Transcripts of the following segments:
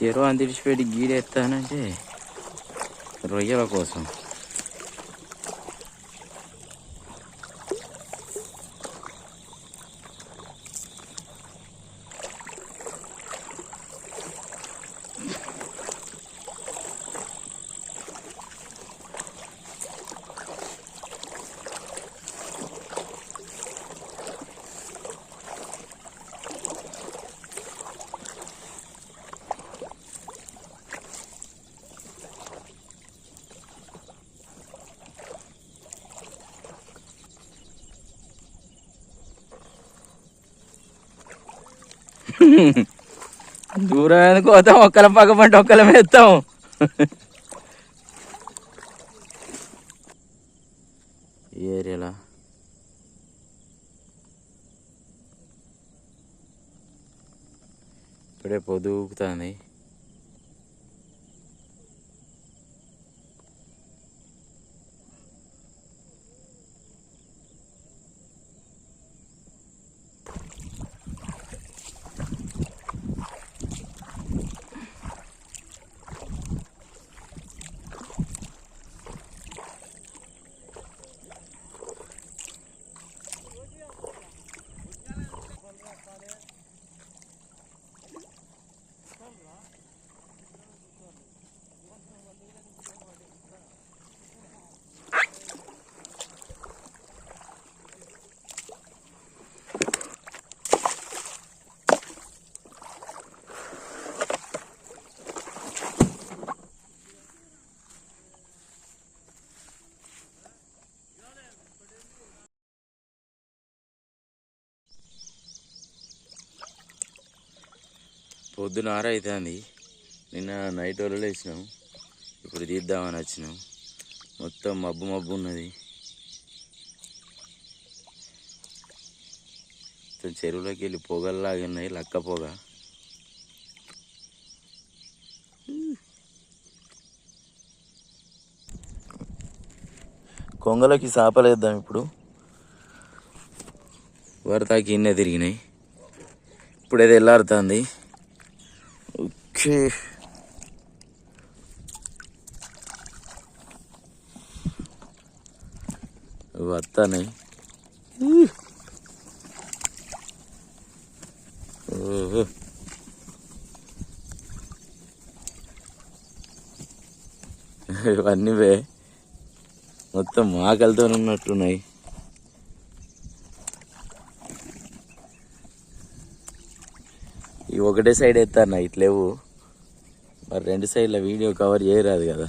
చెరువు అందిడిచిపెట్టి గీడెత్తానంటే రొయ్యల కోసం దూరం ఎందుకు పోతాం ఒక్కల పక్క పంట ఒక్కల వేస్తాం ఈ ఏరియాలో. ఇప్పుడే పొదుగుతుంది పొద్దున ఆర అవుతుంది నిన్న నైట్ వాళ్ళు వేసినాం ఇప్పుడు తీద్దామని వచ్చినాం. మొత్తం మబ్బు మబ్బు ఉన్నది. మొత్తం చెరువులోకి వెళ్ళి పొగల్లాగా ఉన్నాయి లక్క పొగ. కొంగలకి సాపలేద్దాం ఇప్పుడు. వరతాకి ఇన్నే తిరిగినాయి. ఇప్పుడు ఏదో వెళ్ళారుతుంది ఓకే వస్తాయి ఓహో ఇవన్నీ వే మొత్తం ఆకలితో ఉన్నట్టున్నాయి. ఈ ఒకటే సైడ్ ఎత్తాను? ఇట్లేవు. మరి రెండు సైడ్ల వీడియో కవర్ చేయరాదు కదా.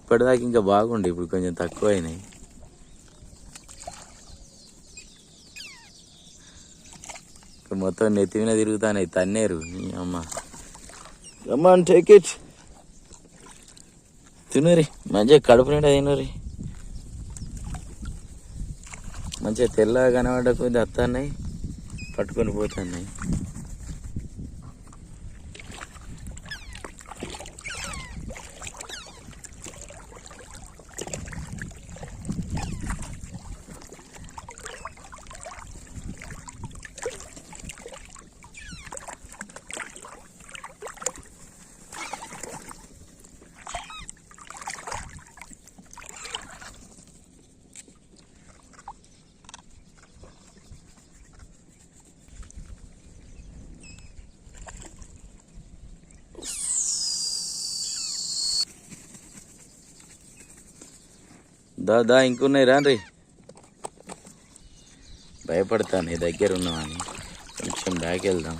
ఇప్పటిదాకా ఇంకా బాగుండే ఇప్పుడు కొంచెం తక్కువ అయినాయి ఇప్పుడు మొత్తం నెత్తి మీద తిరుగుతాయి తన్నేరు. నీ అమ్మ. అమ్మ టేక్ ఇట్ తినరి మంచిగా కడుపు నిండా తినరి మంచిగా తెల్లగా కనబడ్డ కొద్ది పట్టుకొని పోతున్నాయి. దా దా ఇంకున్నాయి రాన్రి భయపడతాను నీ దగ్గర ఉన్నామని కొంచెం బ్యాక్ వెళ్దాం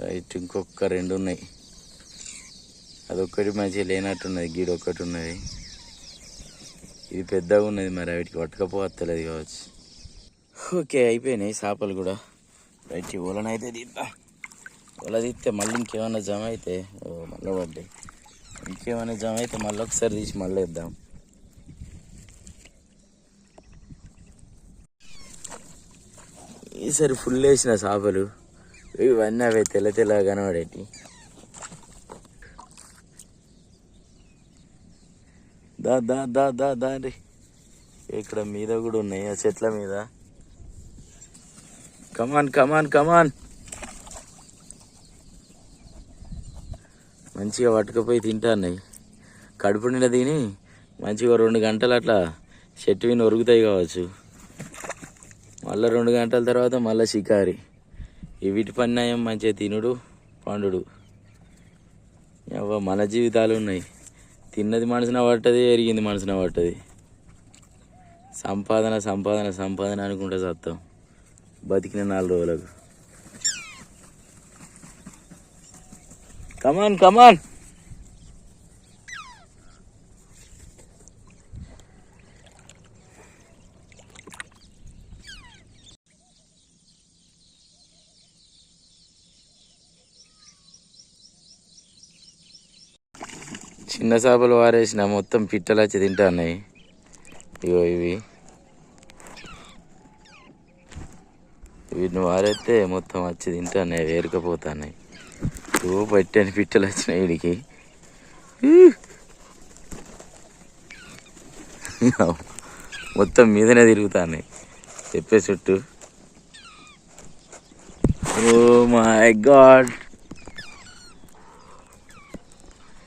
రైట్ ఇంకొక రెండు ఉన్నాయి అదొక్కటి మంచిగా లేనట్టున్నది గీడొక్కటి ఉన్నది ఇది పెద్దగా ఉన్నది మరి వీటికి పట్టుకపోవత్తలేదు కావచ్చు. ఓకే అయిపోయినాయి చేపలు కూడా. రైట్ ఓలనైతే దిద్దా ఓల తీస్తే మళ్ళీ ఇంకేమైనా జమ అయితే ఓ మళ్ళీ పడ్డాయి. ఇంకేమైనా జమ అయితే మళ్ళీ ఒకసారి తీసి మళ్ళీ ఇద్దాం ఈసారి ఫుల్ వేసిన చేపలు. ఇవన్నీ అవి తెల్ల తెల్ల కనబడేటి దా దా దా దా దా అండి ఇక్కడ మీద కూడా ఉన్నాయి ఆ చెట్ల మీద. కమాన్ కమాన్ కమాన్ మంచిగా పట్టుకపోయి తింటాన్నాయి కడుపు నిండా తిని మంచిగా రెండు గంటలు అట్లా చెట్టు విని ఒరుగుతాయి కావచ్చు. మళ్ళీ రెండు గంటల తర్వాత మళ్ళీ షికారి. ఈ వీటి పన్నాయం మంచిగా తినుడు పండుడు. మన జీవితాలు ఉన్నాయి. తిన్నది మనసున పట్టది ఎరిగింది మనసున పట్టది సంపాదన సంపాదన సంపాదన అనుకుంటే సత్తాం. బతికిన నాలుగు రోజులకు. కమాన్ కమాన్ చిన్న చేపలు వారేసిన మొత్తం పిట్టలు వచ్చి తింటున్నాయి. ఇగో ఇవి. వీటిని వారైతే మొత్తం వచ్చి తింటానే వేరుకపోతున్నాయి ఓ పట్టని పిట్టలు వచ్చినాయి వీడికి. మొత్తం మీదనే తిరుగుతున్నాయి చెప్పే చుట్టూ. ఓ మై గాడ్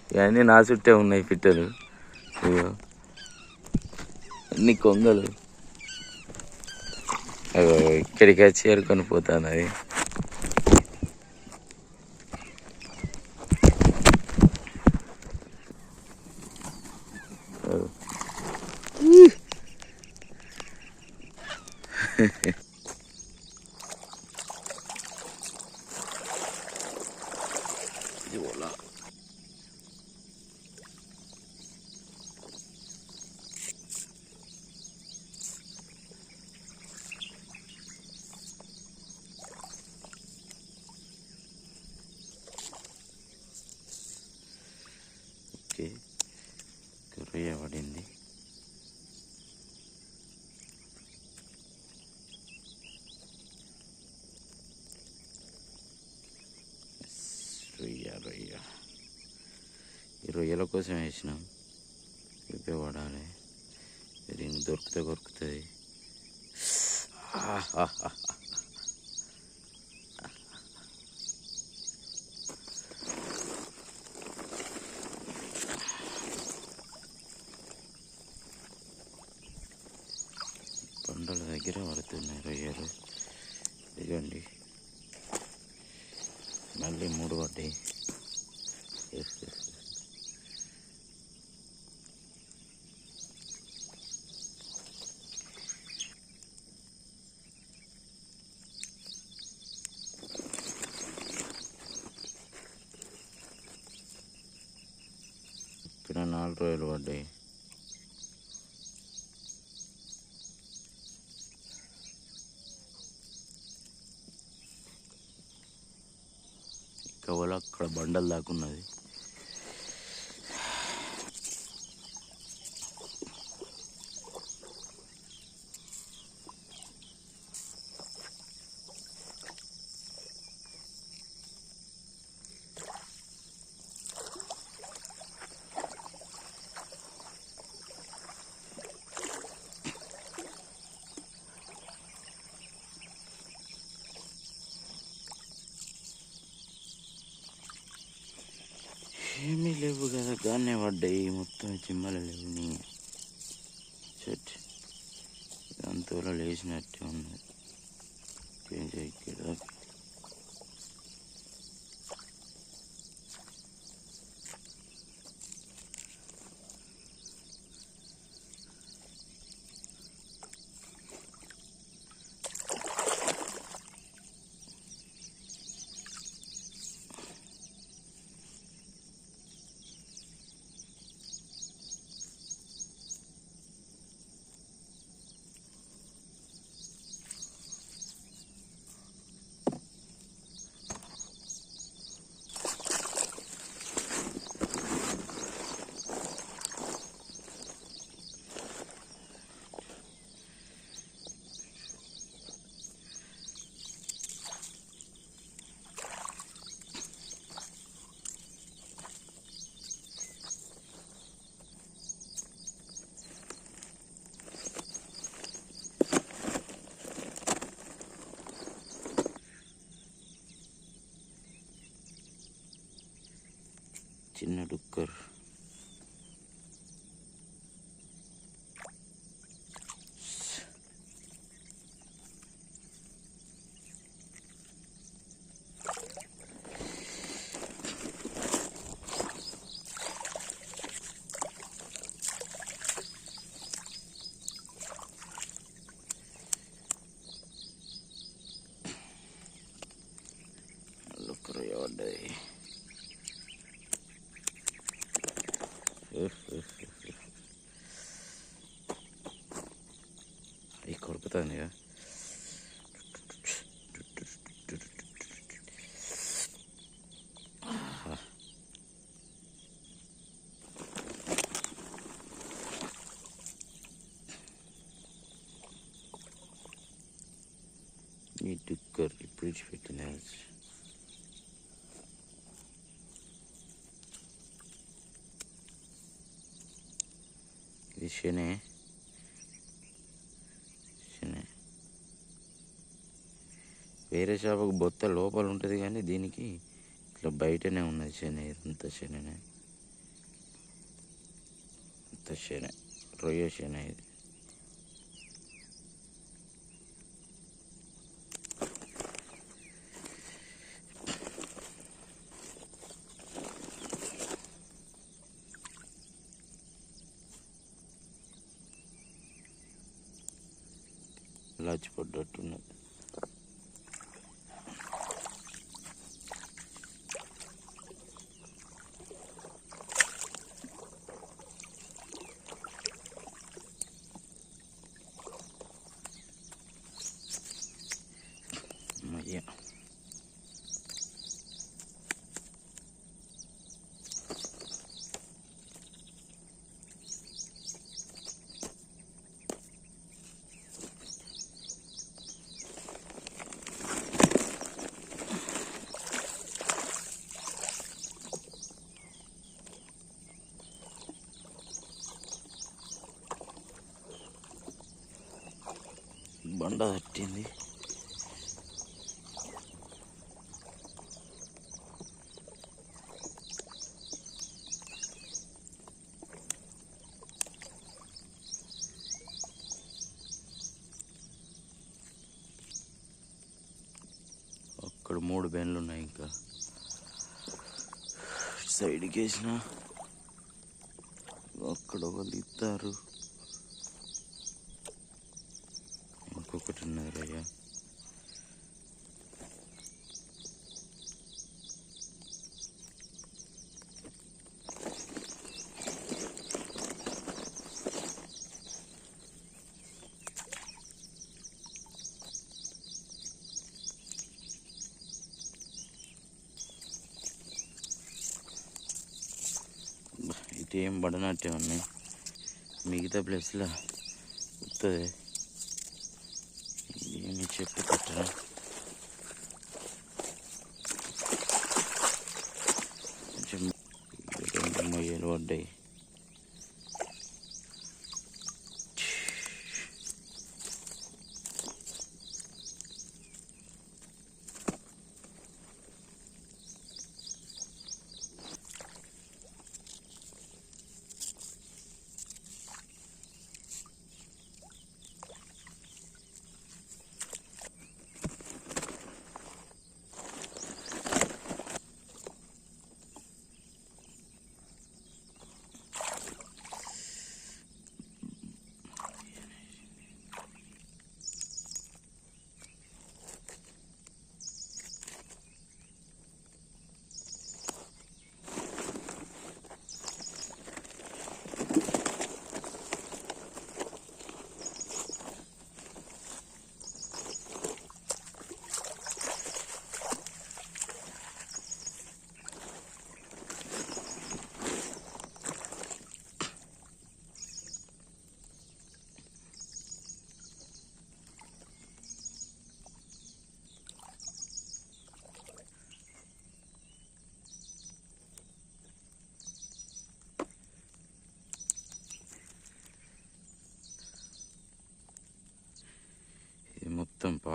ఇవన్నీ నా చుట్టే ఉన్నాయి పిట్టలు. అయ్యో అన్ని కొంగలు. అయ్యో. ఇక్కడికి వచ్చి ఏరుకొని పోతాను అది అయ్యో. ఇది ఓలా ఓకే రొయ్య పడింది. రొయ్య రొయ్య. ఈ రొయ్యల కోసం వేసినాం. ఇవే పడాలి రింగ్ దొరికితే దొరుకుతుంది ఆహాహాహా. పండుల దగ్గర పడుతున్నాయి రొయ్యలు ఇదిగోండి. మళ్ళీ మూడు పడ్డాయి ఎస్, ఇప్పుడు నాలుగు రోజులు పడ్డాయి. అక్కడ బండలు దాకా ఉన్నది లేవు కదా కానీ పడ్డాయి మొత్తం చిమ్మలు లేవు నీ షట్ అంతలో లేచినట్టే ఉన్నది. చిన్న అవి కొరుకుతుంది కదా ఈ డుక్కర్ ఇప్పుడు విడిచిపెట్టింది ఇది శనే శనే వేరే చేపకు బొత్త లోపల ఉంటుంది కానీ దీనికి ఇట్లా బయటనే ఉన్నది శని ఇంత శననే అంత శని రొయ్య శని ఇది. లాచిపడ్డట్టున్నది పడ్డట్టున్నది అయ్యా బండ తట్టింది. అక్కడ మూడు బెన్లు ఉన్నాయి ఇంకా. సైడ్కి వేసిన అక్కడ ఒకళ్ళు ఇస్తారు బా, ఇటు ఏం పడనట్టే ఉన్నాయి మిగతా ప్లేస్లో వస్తుంది ఏమి చెప్పి కట్టరా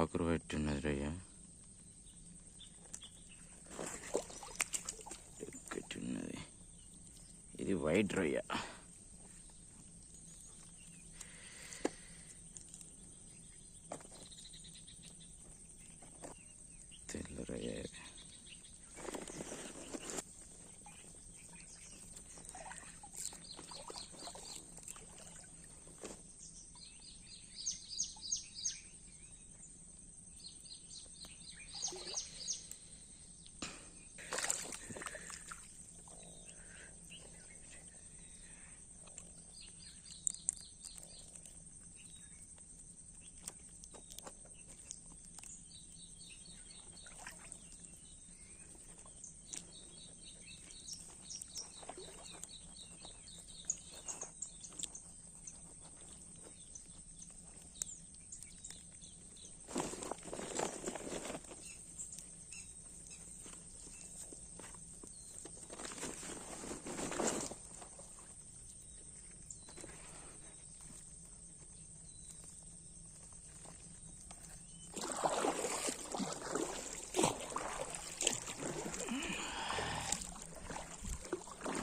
కాకురు పెట్టున్నది రయ్య ఒకటి ఇది వైట్ రొయ్య